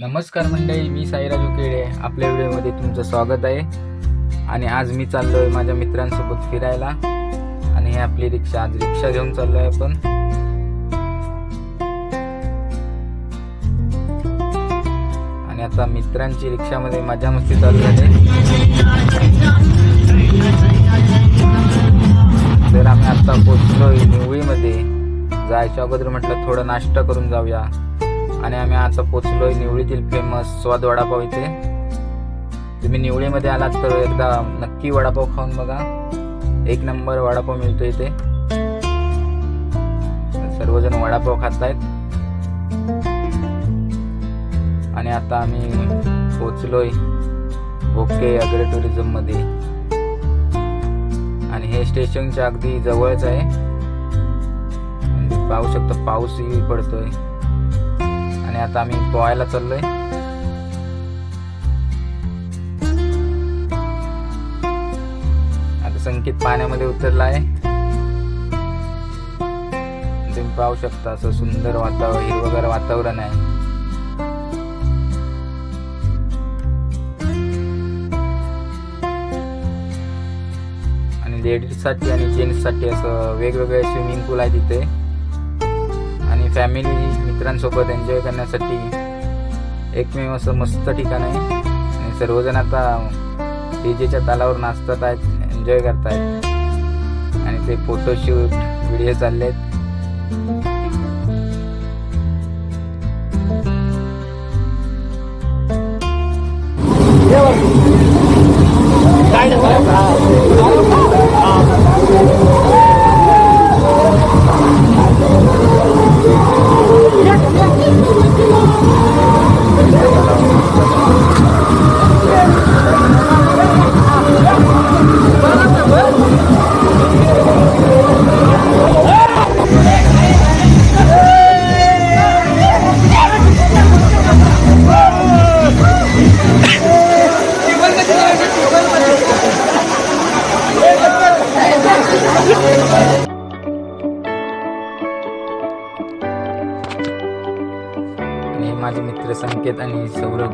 नमस्कार मंडळी मी साईराजू केळे. आपल्या व्हिडिओमध्ये तुमचं स्वागत आहे. आणि आज मी चाललो आहे माझ्या मित्रांसोबत फिरायला. आणि हे आपली रिक्षा आज रिक्षा घेऊन चाललो आहे आपण. आणि आता मित्रांची रिक्षामध्ये मजा मस्ती चालू आहे तर आम्ही आता पोचलो निवळीमध्ये. जायच्या अगोदर म्हटलं थोडं नाश्ता करून जाऊया. आणि आम्ही आता पोचलोय निवळीतील फेमस स्वाद वडापाव इथे. तुम्ही निवळीमध्ये आलात तर एकदा नक्की वडापाव खाऊन बघा. एक नंबर वडापाव मिळतो इथे. सर्वजण वडापाव खात आहेत आणि आता आम्ही पोचलोय ओके अग्रे टुरिझममध्ये. आणि हे स्टेशनच्या अगदी जवळच आहे. पाहू शकता पाऊसही पडतोय. आणि आता आम्ही पोहायला चाललोय. आता संकेत पाण्यामध्ये उतरला आहे तुम्ही पाहू शकता असं सुंदर वातावरण हिरवगार वातावरण आहे. आणि लेडीजसाठी आणि जेंट्ससाठी असं वेगवेगळे स्विमिंग पूल आहे तिथे. आणि फॅमिली मित्रांसोबत एन्जॉय करण्यासाठी एकमेव असं मस्त ठिकाण आहे. आणि सर्वजण आता डीजेच्या तालावर नाचतात आहेत एन्जॉय करतायत. आणि ते फोटोशूट व्हिडिओ चालले आहेत मित्र संकेत आणि सौरभ.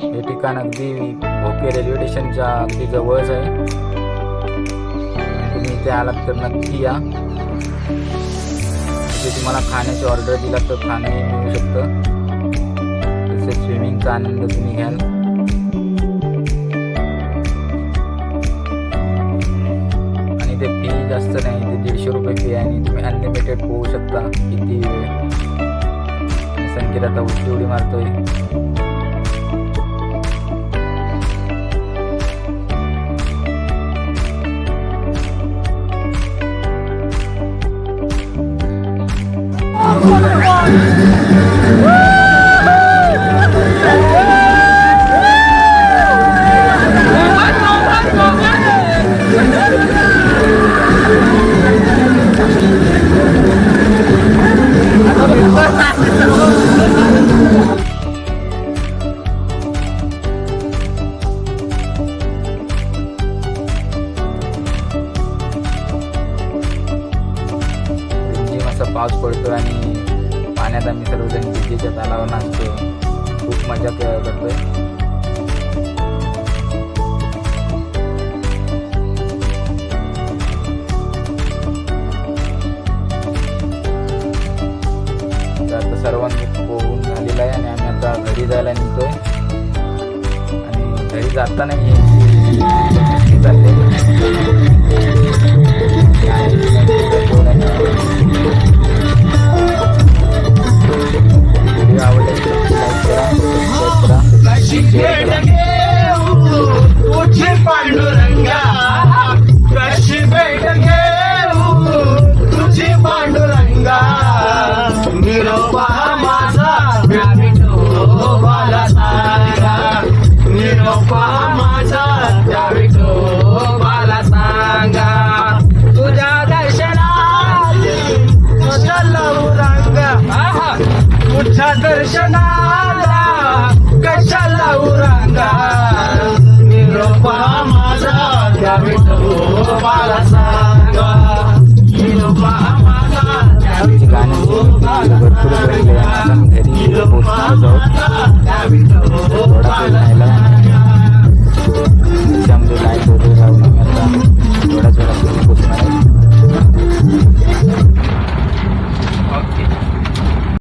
हे ठिकाण अगदी भोके रेल्वे स्टेशनच्या अगदी जवळच आहे. तुम्ही इथे आलात तर नक्की या. इथे तुम्हाला खाण्याची ऑर्डर दिला तर खाणे मिळू शकतं. तसेच स्विमिंगचा आनंद तुम्ही घ्याल. जास्त नाही ते दीडशे रुपये फी आहे आणि तुम्ही अनलिमिटेड पोहू शकता. किती वेळ? संकेत आता उडी उडी मारतोय. Oh, पडतो आणि पाण्यात आम्ही सर्वजण विजेच्या तालावर नाचतो खूप मजा करतोय. आता सर्वांनी पोहून झालेला आहे आणि आम्ही आता घरी जायला निघतोय. आणि घरी जाताना ही निरोपा माझा त्या विठोबाला सांगा तुझ्या दर्शनात चलऊ रांगा तुझ्या दर्शनाला कशाला उरंगा निरोपा माझा त्या विठोबाला सांगा